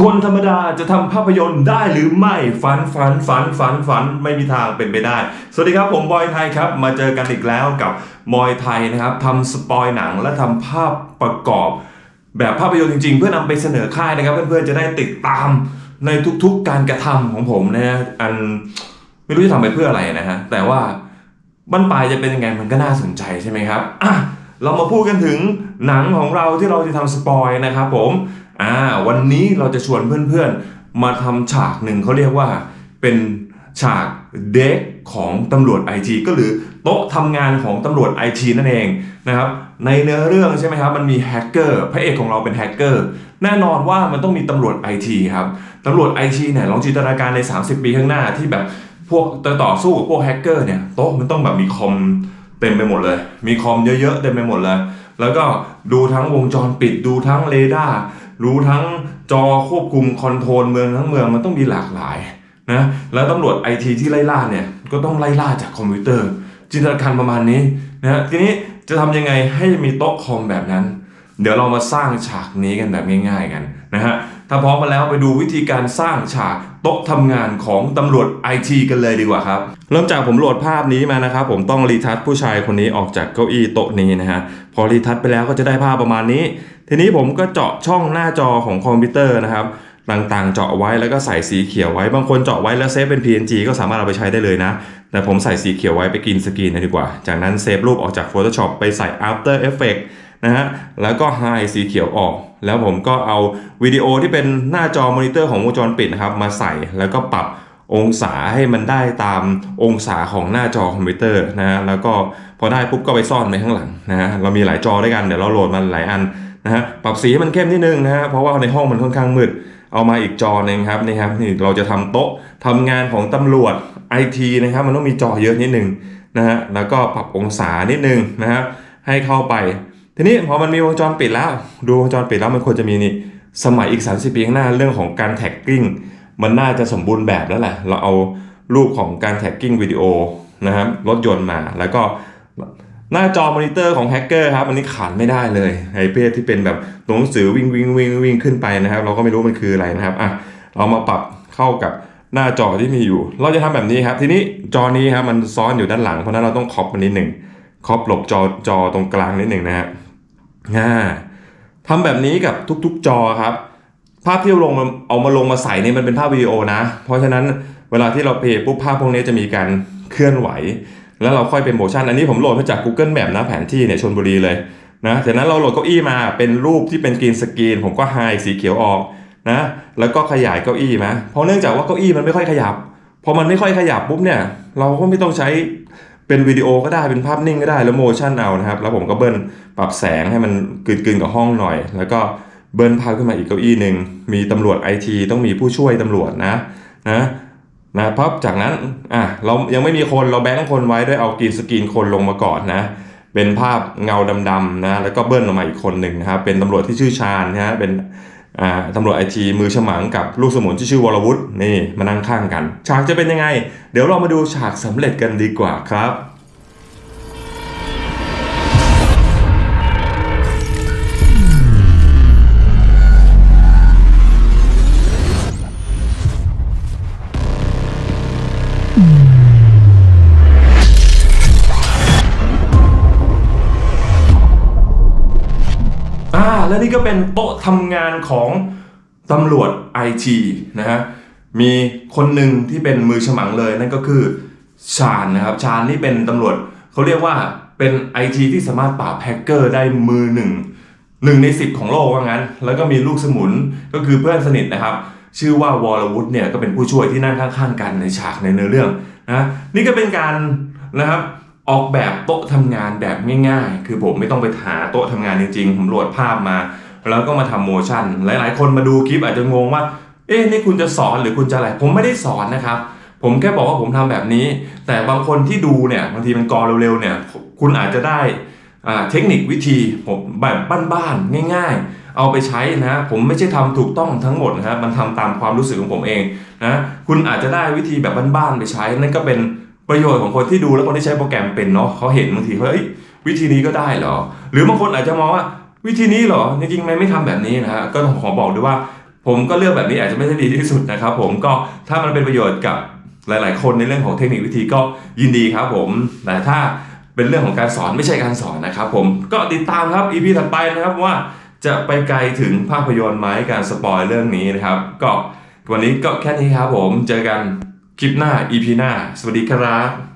คนธรรมดาจะทำภาพยนตร์ได้หรือไม่ฝันฝันฝันฝันฝันไม่มีทางเป็นไปได้ สวัสดีครับผมบอยไทยครับ มาเจอกันอีกแล้วกับบอยไทยนะครับทำสปอยหนังและทำภาพประกอบ แบบภาพยนตร์จริง ๆ เพื่อนำไปเสนอค่ายนะครับ เพื่อนๆจะได้ติดตามในทุกๆการกระทำของผมนะฮะอันไม่รู้จะทำไปเพื่ออะไรนะฮะแต่ว่าบั้นปลายจะเป็นยังไงมันก็น่าสนใจใช่ไหมครับอะ เรามาพูดกันถึงหนังของเราที่เราจะทำสปอยนะครับผมอ่าวันนี้เราจะชวนเพื่อนๆ มาทำฉากหนึ่งเขาเรียกว่าเป็นฉากเด็กของตำรวจไอทีก็หรือโต๊ะทำงานของตำรวจไอทีนั่นเองนะครับในเนื้อเรื่องใช่ไหมครับมันมีแฮกเกอร์พระเอกของเราเป็นแฮกเกอร์แน่นอนว่ามันต้องมีตำรวจไอทีครับตำรวจไอทีเนี่ยลองจินตนาการใน 30 ปีข้างหน้าที่แบบพวกต่อสู้กับพวกแฮกเกอร์เนี่ยโต๊ะมันต้องแบบมีคอม เต็มไปหมดเลย มีคอมเยอะๆเต็มไปหมดเลย แล้วก็ดูทั้งวงจรปิดดูทั้งเรดาร์รู้ทั้งจอควบคุมคอนโทรลเมืองทั้งเมืองมันต้องมีหลากหลายนะแล้วตำรวจไอทีที่ไล่ล่าเนี่ยก็ต้องไล่ล่าจากคอมพิวเตอร์ จินตนาการประมาณนี้นะฮะทีนี้จะทำยังไงให้มีโต๊ะคอมแบบนั้น เดี๋ยวเรามาสร้างฉากนี้กันแบบง่ายๆกันนะฮะ ถ้าพร้อมมาแล้วไปดูวิธีการสร้างฉากโต๊ะทำงานของตำรวจไอทีกันเลยดีกว่าครับ เริ่มจากผมโหลดภาพนี้มานะครับ ผมต้องรีทัชผู้ชายคนนี้ออกจากเก้าอี้โต๊ะนี้นะฮะ พอรีทัชไปแล้วก็จะได้ภาพประมาณนี้ ทีนี้ผมก็เจาะช่องหน้าจอของคอมพิวเตอร์นะครับต่างๆ เจาะไว้แล้วก็ใส่สีเขียวไว้บางคนเจาะไว้แล้วเซฟเป็น PNG ก็สามารถเอาไปใช้ได้เลยนะ แต่ผมใส่สีเขียวไว้ไปกินสกรีนดีกว่า จากนั้นเซฟรูปออกจาก Photoshop ไปใส่ After Effects นะฮะแล้วก็ไฮสีเขียวออก แล้วผมก็เอาวิดีโอที่เป็นหน้าจอมอนิเตอร์ของวงจรปิดนะครับมาใส่แล้วก็ปรับองศาให้มันได้ตามองศาของหน้าจอคอมพิวเตอร์นะฮะแล้วก็พอได้ปุ๊บก็ไปซ่อนไว้ข้างหลังนะฮะเรามีหลายจอด้วยกันเดี๋ยวเราโหลดมันหลายอันนะฮะปรับสีให้มันเข้มนิดนึงนะฮะเพราะว่าในห้องมันค่อนข้างมืดเอามาอีกจอหนึงครับนี่ครับนี่เราจะทำโต๊ะทำงานของตำรวจไอทีนะครับมันต้องมีจอเยอะนิดนึงนะฮะแล้วก็ปรับองศานิดนึงนะครับให้เข้าไป ทีนี้พอมันมีวงจรปิดแล้ว ดูวงจรปิดแล้วมันควรจะมีนี่สมัยอีก 30 ปีข้างหน้าเรื่องของการแท็กกิ้งมันน่าจะสมบูรณ์แบบแล้วแหละเราเอารูปของการแท็กกิ้งวิดีโอนะครับรถยนต์มาแล้วก็หน้าจอมอนิเตอร์ของแฮกเกอร์ครับอันนี้ขาดไม่ได้เลยไอ้เพศที่เป็นแบบหนังสือวิ่งวิ่งวิ่งวิ่งขึ้นไปนะครับ เราก็ไม่รู้มันคืออะไรนะครับอะเรามาปรับเข้ากับหน้าจอที่มีอยู่ เราจะทำแบบนี้ครับ ทีนี้จอนี้ครับมันซ้อนอยู่ด้านหลังเพราะนั้นเราต้องครอปมันนิดหนึ่งครอปหลบจอจอตรงกลางนิดหนึ่งนะฮะ ทำแบบนี้กับทุกๆจอครับ ภาพที่เอาลงมาเอามาลงมาใส่เนี่ยมันเป็นภาพวิดีโอนะ เพราะฉะนั้นเวลาที่เราเพย์ปุ๊บภาพพวกนี้จะมีการเคลื่อนไหว แล้วเราค่อยเป็นโมชั่น อันนี้ผมโหลดมาจาก Google Map นะแผนที่เนี่ยชนบุรีเลยนะจากนั้นเราโหลดเก้าอี้มาเป็นรูปที่เป็นกรีนสกรีนผมก็ไฮสีเขียวออกนะแล้วก็ขยายเก้าอี้มาเพราะเนื่องจากว่าเก้าอี้มันไม่ค่อยขยับพอมันไม่ค่อยขยับปุ๊บเนี่ยเราก็ไม่ต้องใช้ เป็นวิดีโอก็ได้เป็นภาพนิ่งก็ได้แล้วโมชั่นเอานะครับ แล้วผมก็เบิ้ลปรับแสงให้มันกลืนๆกับห้องหน่อย แล้วก็เบิ้ลภาพขึ้นมาอีกเก้าอี้หนึ่งมีตำรวจไอทีต้องมีผู้ช่วยตำรวจนะนะนะพับจากนั้นอะเรายังไม่มีคนเราแบงค์คนไว้ด้วยเอากรีนสกรีนคนลงมาก่อนนะ เป็นภาพเงาดำๆนะแล้วก็เบิ้ลออกมาอีกคนหนึ่งนะครับเป็นตำรวจที่ชื่อชาญนะฮะเป็น ตำรวจไอทีมือฉมังกับลูกสมุนที่ชื่อวรวุฒินี่มานั่งข้างกัน ฉากจะเป็นยังไง เดี๋ยวเรามาดูฉากสำเร็จกันดีกว่าครับ และนี่ก็เป็นโต๊ะทำงานของตำรวจไอทีนะฮะมีคนหนึ่งที่เป็นมือฉมังเลยนั่นก็คือชาญนะครับชาญนี่เป็นตำรวจเขาเรียกว่าเป็นไอทีที่สามารถปราบแฮกเกอร์ได้มือหนึ่งหนึ่งในสิบของโลกว่างั้น แล้วก็มีลูกสมุนก็คือเพื่อนสนิทนะครับ ชื่อว่าวรวุฒเนี่ยก็เป็นผู้ช่วยที่นั่งข้างๆกันในฉากในเนื้อเรื่องนะนี่ก็เป็นการนะครับ ออกแบบโต๊ะทำงานแบบง่ายๆ คือผมไม่ต้องไปหาโต๊ะทำงานจริงๆ ผมโหลดภาพมา แล้วก็มาทำโมชั่น หลายๆ คนมาดูคลิปอาจจะงงว่า เอ๊ะนี่คุณจะสอนหรือคุณจะอะไร ผมไม่ได้สอนนะครับ ผมแค่บอกว่าผมทำแบบนี้ แต่บางคนที่ดูเนี่ยบางทีมันกอเร็วๆ เนี่ย คุณอาจจะได้เทคนิควิธีผมแบบบ้านๆ ง่าย ๆ เอาไปใช้นะ ผมไม่ใช่ทำถูกต้องทั้งหมดนะครับ มันทำตามความรู้สึกของผมเองนะ คุณอาจจะได้วิธีแบบบ้านๆ ไปใช้ นั่นก็เป็น ประโยชน์ของคนที่ดูและคนที่ใช้โปรแกรมเป็นเนาะเขาเห็นบางทีเขาเอ้ยวิธีนี้ก็ได้เหรอ หรือบางคนอาจจะมองว่าวิธีนี้เหรอจริงๆมันไม่ทำแบบนี้นะฮะก็ต้องขอบอกด้วยว่า ผมก็เลือกแบบนี้อาจจะไม่ได้ดีที่สุดนะครับ ผมก็ถ้ามันเป็นประโยชน์กับหลาย ๆ คนในเรื่องของเทคนิควิธีก็ยินดีครับผมแต่ถ้าเป็นเรื่องของการสอนไม่ใช่การสอนนะครับผมก็ติดตามครับ EP ถัดไปนะครับว่าจะไปไกลถึงภาพยนตร์ไหมการสปอยเรื่องนี้นะครับ ก็วันนี้ก็แค่นี้ครับผมเจอกัน คลิปหน้า EP หน้า สวัสดีครับ